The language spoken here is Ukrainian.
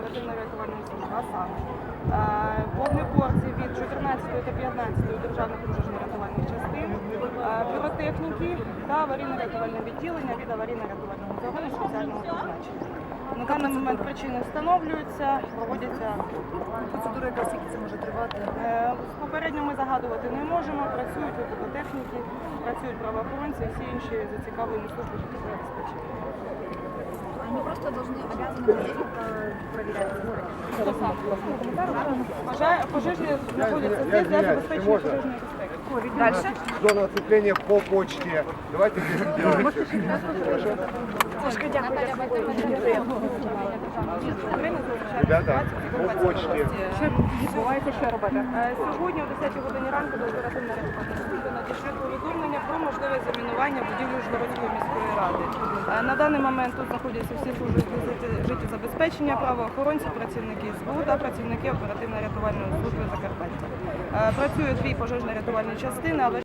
оперативної рятувальної служби, а саме вогнеборці від 14 та 15 державних пожежно-рятувальних частин, е, піротехніки та аварійно-рятувальне відділення від аварійно-рятувального загону спеціального призначення. На даний момент причини встановлюються, проводяться Процедура яка скільки це може тривати? Е, Попередньо ми загадувати не можемо. Працюють випадкотехніки, працюють правоохоронці, всі інші зацікавлені служби життєвого забезпечення Они просто должны обязаны быть э, проверять сборы. Хто сам? Пожа- Пожежні знаходяться здесь для забезпечення можна? пожежної безпеки. Дальше. Зона оцепления по почте. Давайте без делайте. Хорошо? України залучають Ребята, інформацію по почті. Відбувається ще робота. Е, Сьогодні о 10 годині ранку до оперативної рятувальної можливе замінування будівлі Ужгородської міської ради. Е, На даний момент тут знаходяться всі служби життєзабезпечення, правоохоронці, працівники СБУ та працівники оперативно-рятувальної служби Закарпаття. Працює Працюють дві пожежно-рятувальні частини, але